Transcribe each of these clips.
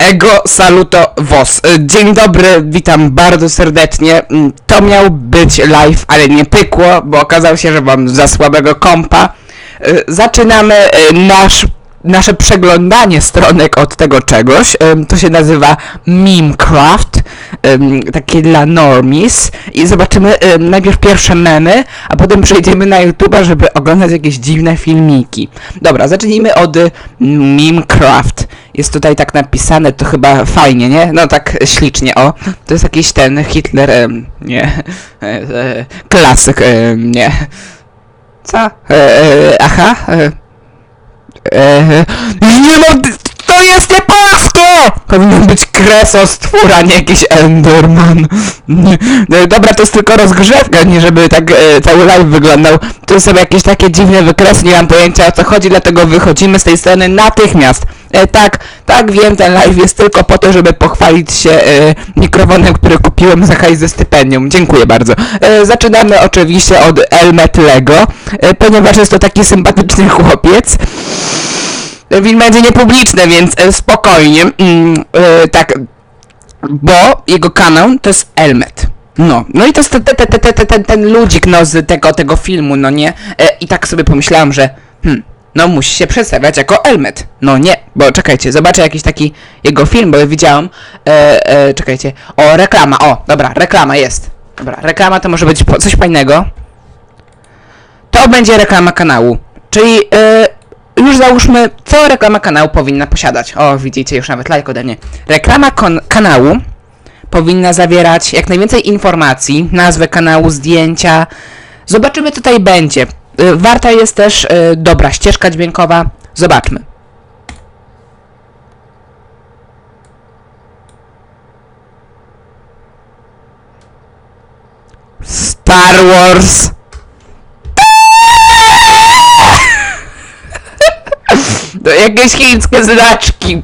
Ego saluto vos. Y, Dzień dobry, witam bardzo serdecznie. Mm, To miał być live, ale nie pykło, bo okazało się, że mam za słabego kompa. Y, Zaczynamy y, nasz, nasze przeglądanie stronek od tego czegoś. To się nazywa Memecraft, takie dla normies. I zobaczymy ym, najpierw pierwsze memy, a potem przejdziemy na YouTube'a, żeby oglądać jakieś dziwne filmiki. Dobra, zacznijmy od Memecraft. Jest tutaj tak napisane, to chyba fajnie, nie? No tak ślicznie, o. To jest jakiś ten Hitler, nie. E, e, klasyk, nie. Co? E, aha. E, e, nie mam... To jest nie polskie! Powinien być kreso stwór, a nie jakiś Enderman. Dobra, to jest tylko rozgrzewka, nie żeby tak e, cały live wyglądał. To są jakieś takie dziwne wykresy, nie mam pojęcia o co chodzi, dlatego wychodzimy z tej strony natychmiast. E, tak, tak wiem, ten live jest tylko po to, żeby pochwalić się e, mikrofonem, który kupiłem za hajs ze stypendium. Dziękuję bardzo. E, zaczynamy oczywiście od Elmet Lego, e, ponieważ jest to taki sympatyczny chłopiec. E, Film będzie niepubliczny, więc e, spokojnie. Mm, e, tak, bo jego kanał to jest Elmet. No, no i to jest ten, ten, ten, ten, ten, ludzik no, z tego, tego filmu, no nie? E, I tak sobie pomyślałam, że no musi się przedstawiać jako Elmet. No nie, bo czekajcie, zobaczę jakiś taki jego film, bo widziałam, e, e, czekajcie, o reklama, o, dobra, reklama jest. Dobra, reklama to może być coś fajnego. To będzie reklama kanału, czyli e, już załóżmy, co reklama kanału powinna posiadać. O, widzicie, już nawet like ode mnie. Reklama kanału powinna zawierać jak najwięcej informacji, nazwę kanału, zdjęcia. Zobaczymy, co tutaj będzie. Y, Warta jest też y, dobra ścieżka dźwiękowa. Zobaczmy. Star Wars. To jakieś chińskie znaczki.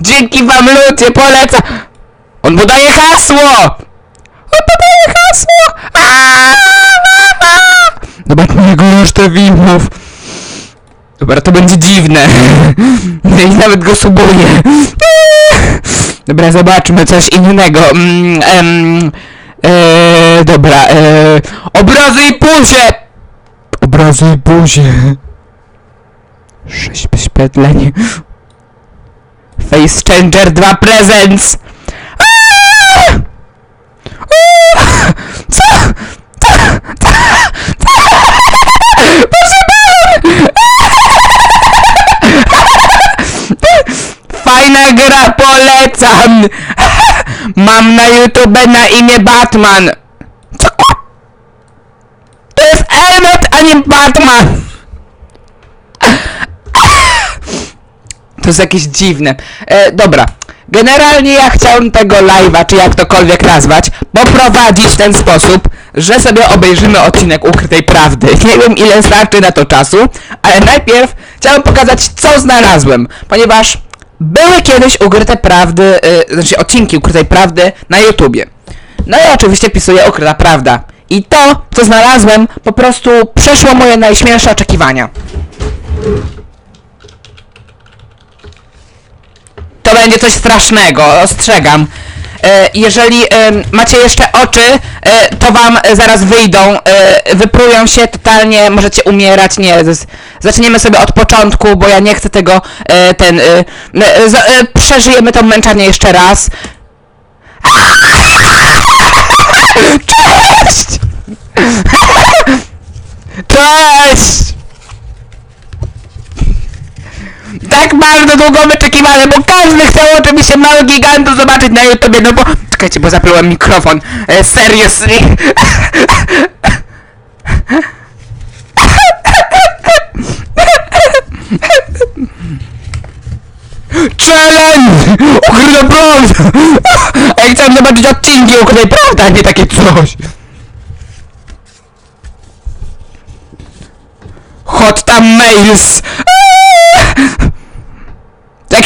Dzięki wam ludzie, poleca. On podaje hasło! On podaje hasło! Aaaa! Jego resztę filmów. Dobra, to będzie dziwne. I nawet go subuję. Dobra, zobaczmy coś innego. Mm, e, dobra, e, obrazy i buzie! Obrazy i buzie. Sześć wyświetleń. Face Changer 2 Presents! Co? Co? Co? Co? Boże, bałem! Fajna gra, polecam! Mam na YouTube na imię Batman! Co? To jest Elmet, a nie Batman! To jest jakieś dziwne. E, dobra. Generalnie ja chciałem tego live'a, czy jak tokolwiek nazwać, poprowadzić w ten sposób, że sobie obejrzymy odcinek Ukrytej Prawdy. Nie wiem ile starczy na to czasu, ale najpierw chciałem pokazać co znalazłem, ponieważ były kiedyś Ukryte Prawdy, y, znaczy odcinki Ukrytej Prawdy na YouTubie. No i oczywiście pisuję Ukryta Prawda. I to, co znalazłem, po prostu przeszło moje najśmielsze oczekiwania. To będzie coś strasznego, ostrzegam. E, jeżeli em, macie jeszcze oczy, e, to wam e, zaraz wyjdą, e, wyprują się totalnie, możecie umierać, nie, zaczniemy sobie od początku, bo ja nie chcę tego, e, ten, e, e, e, przeżyjemy to męczanie jeszcze raz. Cześć! Cześć! Tak bardzo długo wyczekiwane, bo każdy chciał oczywiście mały gigantu zobaczyć na YouTubie, no bo... Czekajcie, bo zaplułem mikrofon. E, seriously. Challenge! Ukryta prawda! Ja chciałem zobaczyć odcinki ukrytej prawdy, a nie takie coś. Hot tam mails!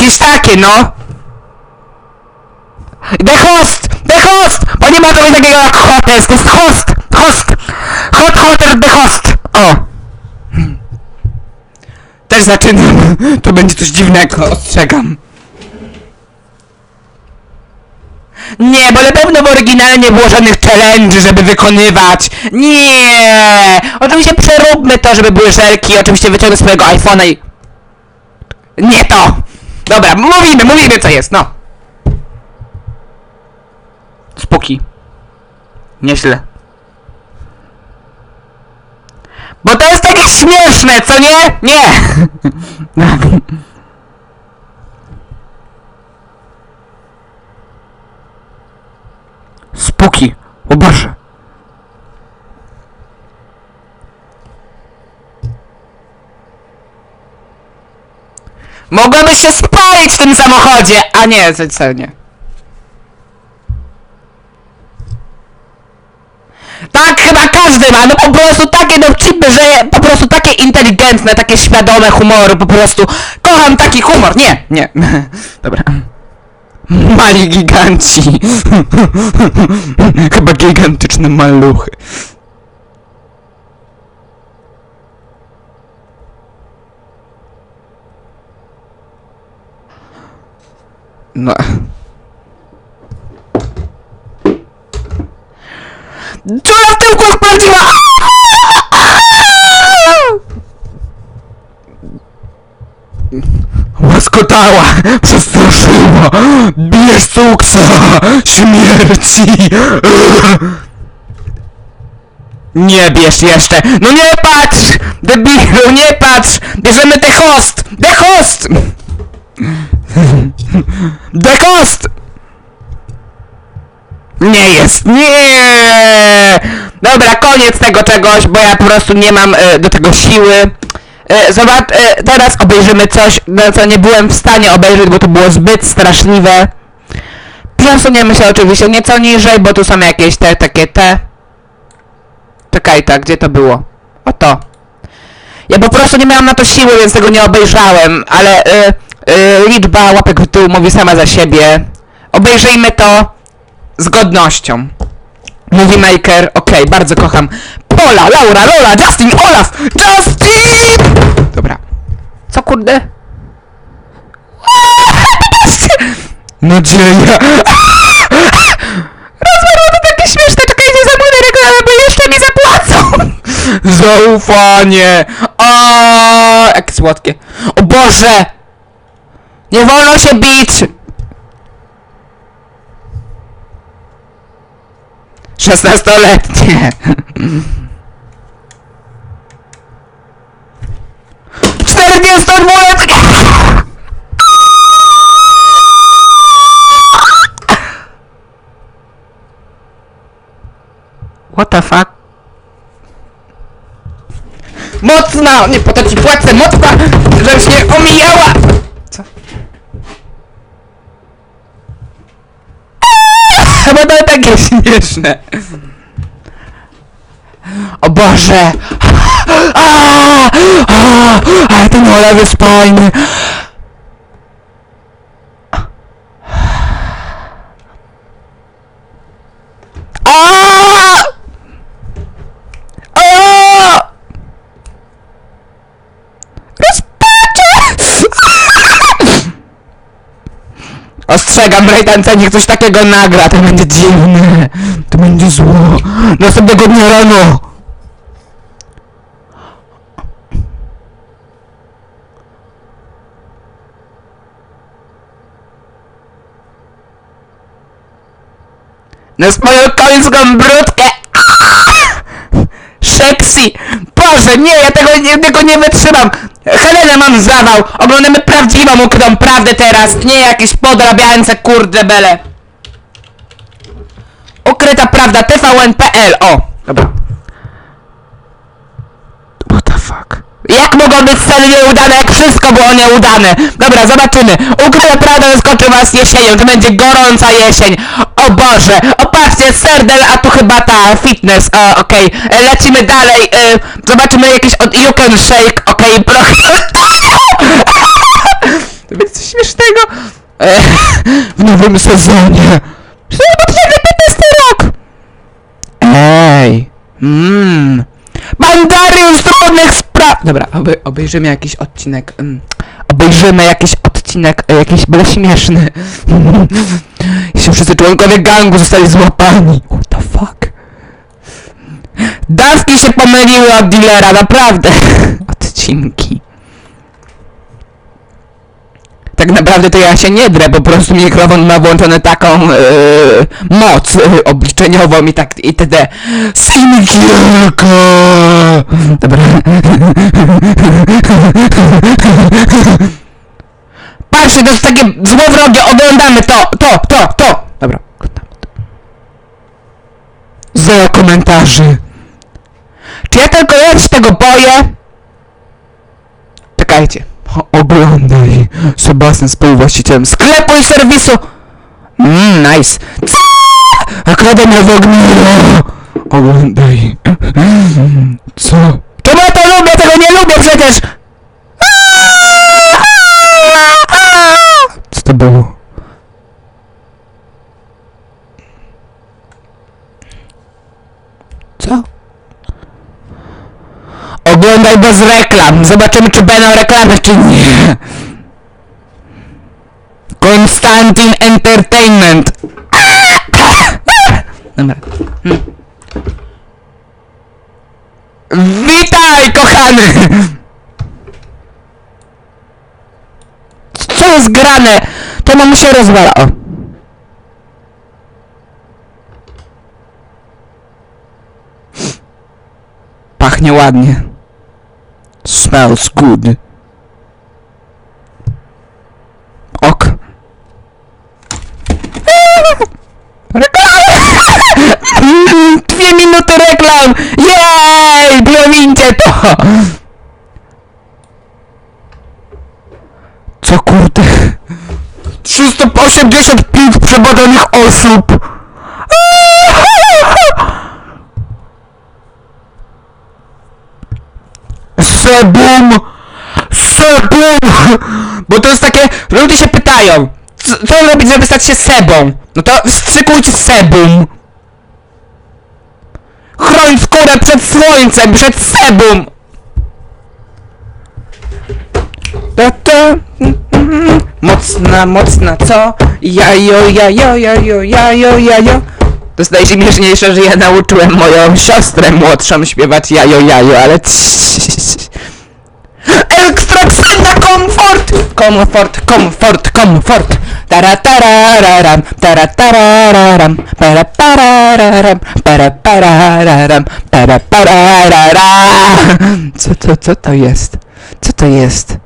Jakieś takie, no! The host! The host! Bo nie ma czegoś takiego jak hotest, jest host! Host! Hot hotter the host! O! Też zaczynam. To będzie coś dziwnego, ostrzegam. Nie, bo na pewno w oryginale nie było żadnych challenge, żeby wykonywać. Nie! Oczywiście przeróbmy to, żeby były żelki, oczywiście wyciągnę swojego iPhone'a i... Nie to! Dobra, mówimy, mówimy co jest, no. Spuki. Nieźle. Bo to jest takie śmieszne, co nie? Nie! Spuki. O Boże. Mogłaby się spalić w tym samochodzie, a nie, co, nie. Tak chyba każdy ma, no po prostu takie dowcipy, że po prostu takie inteligentne, takie świadome humoru, po prostu kocham taki humor. Nie, nie. Dobra. Mali giganci. Chyba gigantyczne maluchy. No. Dziura w tyłku prawdziwa! Łaskotała, przestraszyła, bierz cuksa, śmierci. Nie bierz jeszcze, no nie patrz, debilu, nie patrz, bierzemy the host, the host, the host. Nie jest, nie! Dobra, koniec tego czegoś, bo ja po prostu nie mam e, do tego siły. E, zobacz, e, teraz obejrzymy coś, na co nie byłem w stanie obejrzeć, bo to było zbyt straszliwe. Przesuniemy się oczywiście nieco niżej, bo tu są jakieś te, takie te. Czekaj, tak, gdzie to było? Oto. Ja po prostu nie miałam na to siły, więc tego nie obejrzałem, ale e, e, liczba łapek w tył mówi sama za siebie. Obejrzyjmy to z godnością. Movie Maker, okej, bardzo kocham. Pola, Laura, Lola, Justin, Olaf! Justin! Dobra. Co kurde? Nadzieja! Rozmarło to takie śmieszne, czekajcie, zamówię reklamę, bo jeszcze mi zapłacą! Zaufanie! A, jakie słodkie. O Boże! Nie wolno się bić! Szesnastoletnie. Czterdziestodwuletnie. What the fuck? Mocna! Nie, po ci płacę, mocna! Żebyś nie omijała! Śmieszne. O Boże! A, a, ale ten Olaf jest fajny! A! A! Rozpaczę! Ostrzegam, brejtance, niech coś takiego nagra, to będzie dziwne, to będzie zło. Następnego dnia rano. Na swoją końską brudkę. Sexy! Boże, nie, ja tego, nie, tego nie wytrzymam! Zawał! Oglądamy prawdziwą ukrytą prawdę teraz, nie jakieś podrabiające kurde bele. Ukryta prawda, tvn.pl, o! Dobra. What the fuck? Jak mogą być sceny nieudane, jak wszystko było nieudane? Dobra, zobaczymy. Ukryta prawda zaskoczy was jesienią, to będzie gorąca jesień. O Boże, o patrzcie, serdel, a tu chyba ta fitness, o, okej. Lecimy dalej, e, zobaczymy jakieś od You Can Shake, okej, okay, To będzie coś śmiesznego. E, w nowym sezonie. 2015 rok! Ej! Mmm! Bandariusz trudnych spraw! Dobra, obej obejrzymy jakiś odcinek. Obejrzymy jakiś odcinek, e, jakiś byle śmieszny. się wszyscy członkowie gangu zostali złapani. What the fuck? Dawki się pomyliły od dealera, naprawdę. Odcinki. Tak naprawdę to ja się nie drę, po prostu mikrofon ma włączony taką yy, moc yy, obliczeniową i tak itd. Symikierka! Dobra. Patrzcie, to jest takie złowrogie, oglądamy to, to, to, to! Dobra, oglądamy to. Zero komentarzy. Czy ja tylko ja się tego boję? Czekajcie. Oglądaj. Sebastian współwłaścicielem sklepu i serwisu. Mmm, nice. Co? Akademia Wagniera. Oglądaj. Co? Czemu ja to lubię? Tego nie lubię przecież! Co to było? Co? Oglądaj bez reklam. Zobaczymy, czy będą reklamy, czy nie. Konstantin Entertainment. Dobra. Witaj, kochany! Co jest grane? To nam się rozwala. O. Pachnie ładnie. Smells good. Ok. Dwie minuty reklam! Jej! Promińcie to! Co kurde? 385 przebadanych osób! Sebum! Sebum! Bo to jest takie... Ludzie się pytają, co, robić, żeby stać się sebą? No to wstrzykujcie sebum! Chroń skórę przed słońcem, przed sebum! Ta, ta, mm, mm, Mocna, mocna, co? Jajo, jajo, jajo, jajo, jajo. To jest najśmieszniejsze, że ja nauczyłem moją siostrę młodszą śpiewać jajo, jajo, ale Ekstrakcyjna komfort! Komfort, komfort, komfort! Tara tarararam, tara tarararam, para parararam, para parararam, para pararara. Co to, co to jest? Co to jest?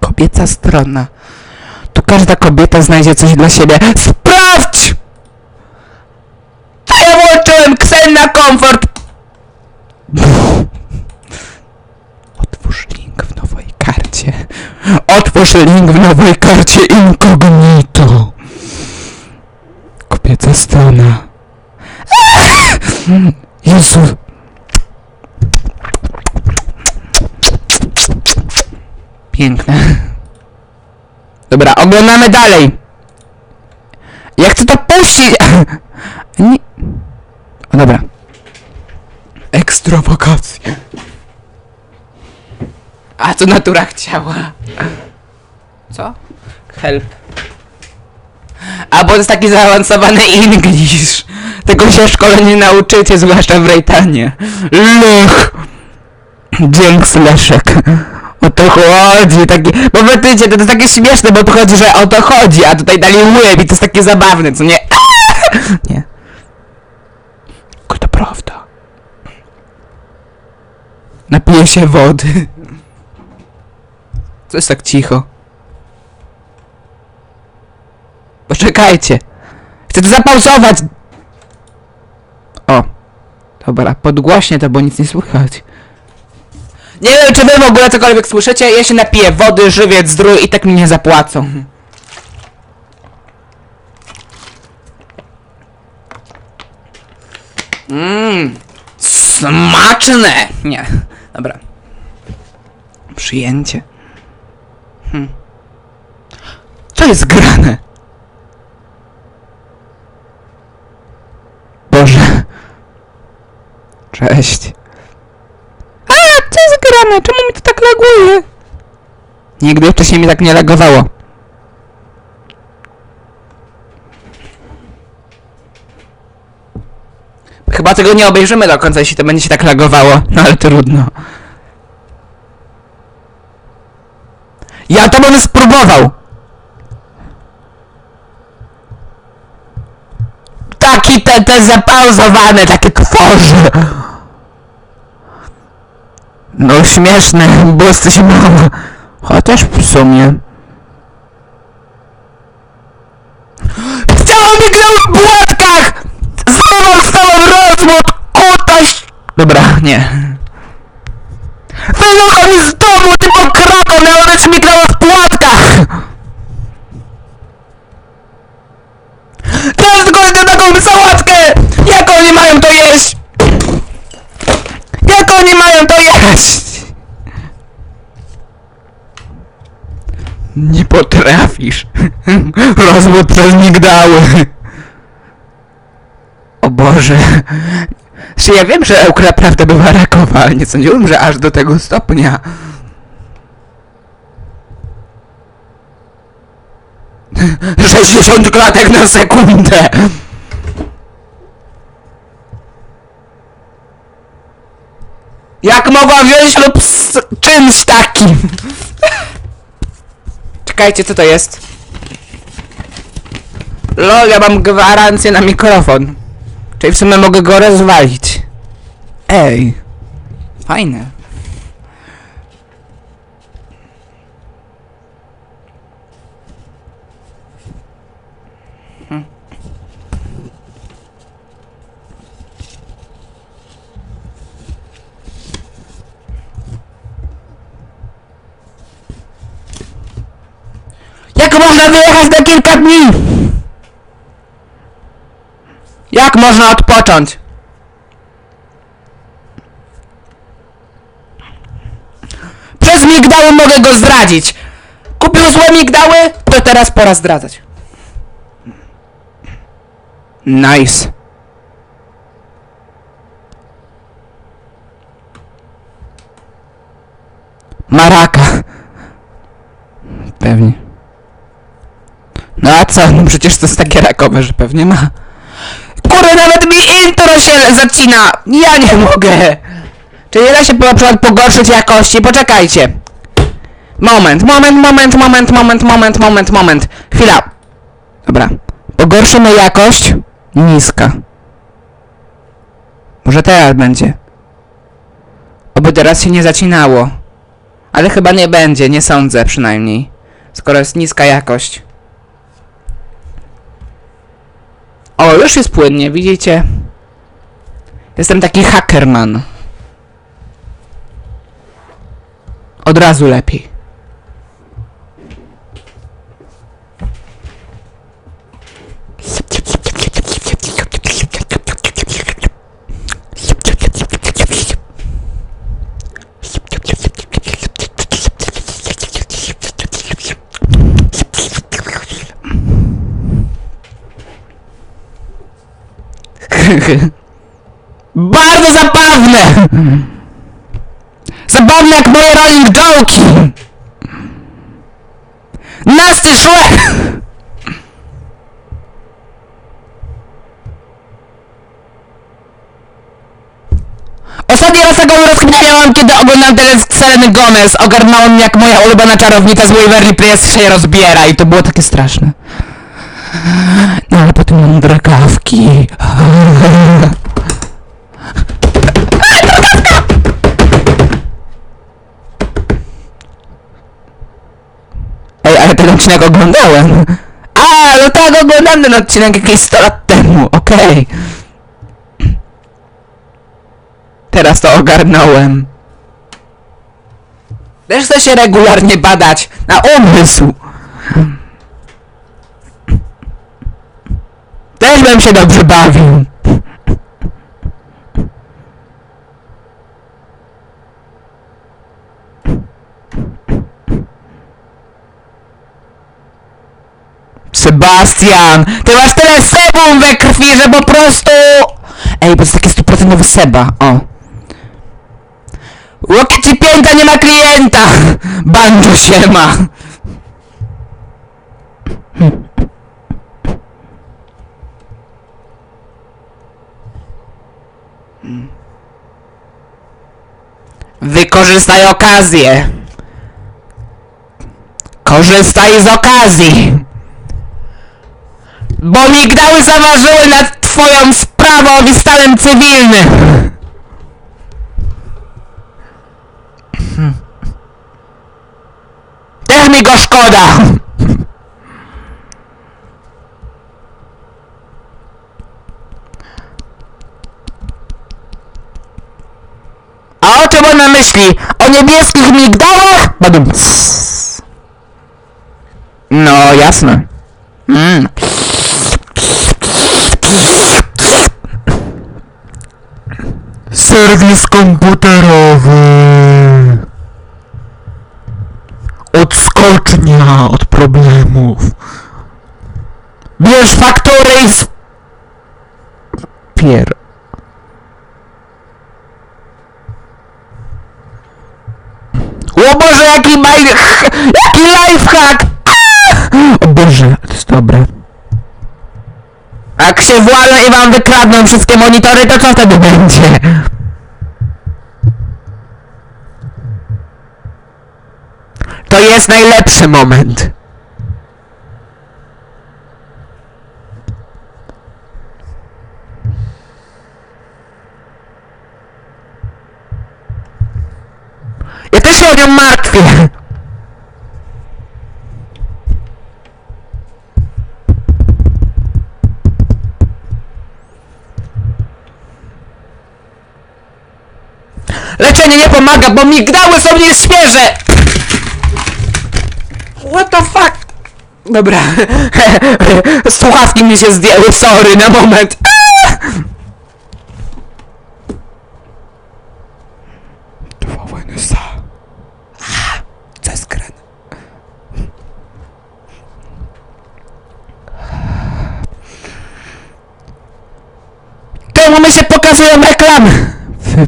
Kobieca strona. Tu każda kobieta znajdzie coś dla siebie. Sprawdź! To ja włączyłem Xen na komfort! Otwórz link w nowej karcie. Otwórz link w nowej karcie incognito. Kobieca strona. Jezu. Piękne. Dobra, oglądamy dalej. Ja chcę to puścić. Nie. Dobra. Ekstra wakacje. A co natura chciała? Co? Help. A bo to jest taki zaawansowany English. Tego się w szkole nie nauczycie, zwłaszcza w Rejtanie. Lech! Dzięks Leszek. O to chodzi, taki... Bo wy wiecie, to jest takie śmieszne, bo tu chodzi, że o to chodzi, a tutaj dali łyb i to jest takie zabawne, co nie? Nie. To prawda. Napiję się wody. Co jest tak cicho? Poczekajcie. Chcę to zapauzować. O. Dobra, podgłośnie to, bo nic nie słychać. Nie wiem, czy wy w ogóle cokolwiek słyszycie. Ja się napiję wody, żywiec, zdrój i tak mi nie zapłacą. Mmm. Smaczne! Nie. Dobra. Przyjęcie. Hmm. Co jest grane? Boże. Cześć. A, co jest grane? Czemu mi to tak laguje? Nigdy wcześniej mi tak nie lagowało. Chyba tego nie obejrzymy do końca, jeśli to będzie się tak lagowało. No ale trudno. Ja to bym spróbował! Taki te, te zapauzowane, takie tworzy! No śmieszne, bo jesteś mała. Chociaż w sumie... Chciałam mi w płatkach! Znowu stałem rozwód! Kutaś! Dobra, nie. Wynocha mi z domu, ty pokrako! Miała być mi grała w płatkach! Teraz tylko idę taką sałatkę! Jak oni mają to jeść? Jak oni mają to jeść? Nie potrafisz. Rozwód migdały. O Boże. Czy ja wiem, że Eukra prawda była rakowa, ale nie sądziłem, że aż do tego stopnia. Sześćdziesiąt klatek na sekundę! Jak mogła wziąć lub czymś takim? Czekajcie, co to jest? Lol, ja mam gwarancję na mikrofon. Czyli w sumie mogę go rozwalić. Ej. Fajne. Hm. Jak można wyjechać na kilka dni? Jak można odpocząć? Przez migdały mogę go zdradzić. Kupił złe migdały, to teraz pora zdradzać. Nice. Maraka. Pewnie. No a co? No przecież to jest takie rakowe, że pewnie ma. Kurde, nawet mi intro się zacina! Ja nie mogę! Czy nie da się na przykład pogorszyć jakości? Poczekajcie. Moment, moment, moment, moment, moment, moment, moment, moment. Chwila. Dobra. Pogorszymy jakość. Niska. Może teraz będzie. Oby teraz się nie zacinało. Ale chyba nie będzie, nie sądzę przynajmniej. Skoro jest niska jakość. O, już jest płynnie, widzicie? Jestem taki hackerman. Od razu lepiej. Bardzo zabawne! Zabawne jak moje rolling joki! Nasty szłe! Ostatni raz taką rozkminiałam, kiedy oglądałam teledysk Seleny Gomez. Ogarnęło mnie jak moja ulubiona czarownica z Waverly Place się rozbiera i to było takie straszne. No ale potem mam dragawki. Ej, ale ten odcinek oglądałem. A, no tak, oglądałem ten odcinek jakieś 100 lat temu, okej. Teraz to ogarnąłem. Też chcę się regularnie badać na umysł. Bym się dobrze bawił. Sebastian! Ty masz tyle sebum we krwi, że po prostu... Ej, bo to jest taki stuprocentowy seba, o. Łokieć i pięta nie ma klienta! Banjo się ma! Wykorzystaj okazję. Korzystaj z okazji. Bo migdały zaważyły nad twoją sprawą i stanem cywilnym. Też mi go szkoda. A o czym on na myśli? O niebieskich migdałach? Badum. No, jasne. Mm. Serwis komputerowy. Odskocznia od problemów. Bierz faktury i s- Pier. O Boże, jaki lifehack! O Boże, to jest dobre. Jak się włażą i wam wykradną wszystkie monitory, to co wtedy będzie? To jest najlepszy moment. Ja też się o nią martwię. Leczenie nie pomaga, bo migdały są nieświeże! What the fuck? Dobra. Słuchawki mi się zdjęły, sorry, na moment. Dwa. Co jest grane? Czemu mi się pokazują reklamy? Wy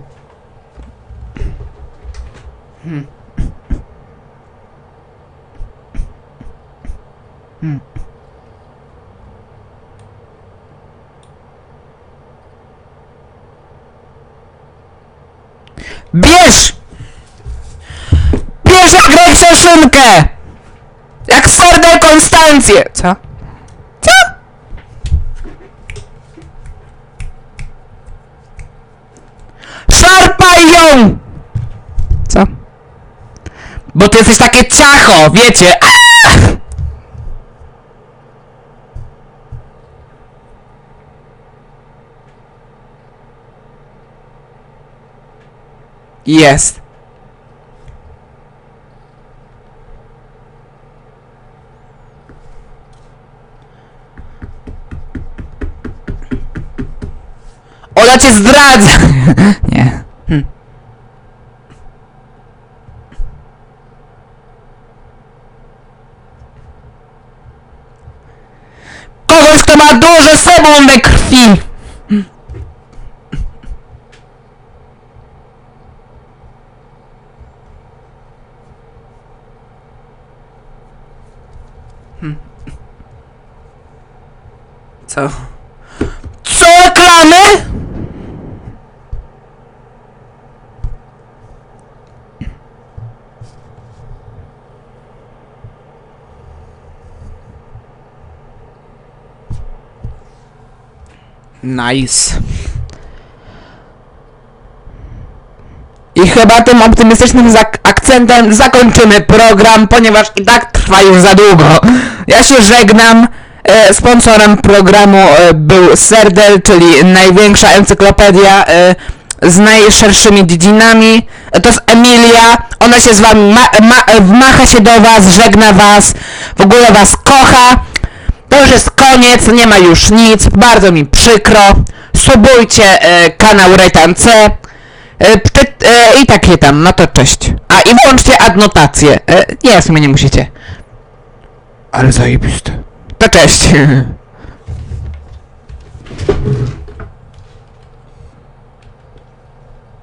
Bierz! Bierz jak Rexę szynkę! Jak serdel Konstancję! Co? Co? Szarpaj ją! Co? Bo ty jesteś takie ciacho, wiecie? Jest. Ola cię zdradza! Nie. Hm. Kogoś, kto ma dużo sobą we krwi! Co? Co reklamy? Nice. I chyba tym optymistycznym akcentem zakończymy program, ponieważ i tak trwa już za długo. Ja się żegnam. E, sponsorem programu e, był Serdel, czyli największa encyklopedia e, z najszerszymi dziedzinami. To jest Emilia. Ona się z wami ma- ma- macha się do was, żegna was, w ogóle was kocha. To już jest koniec, nie ma już nic, bardzo mi przykro. Subujcie kanał Rejtan C. I takie tam, no to cześć. A i włączcie adnotację. E, nie, w sumie nie musicie. Ale zajebiste. To cześć.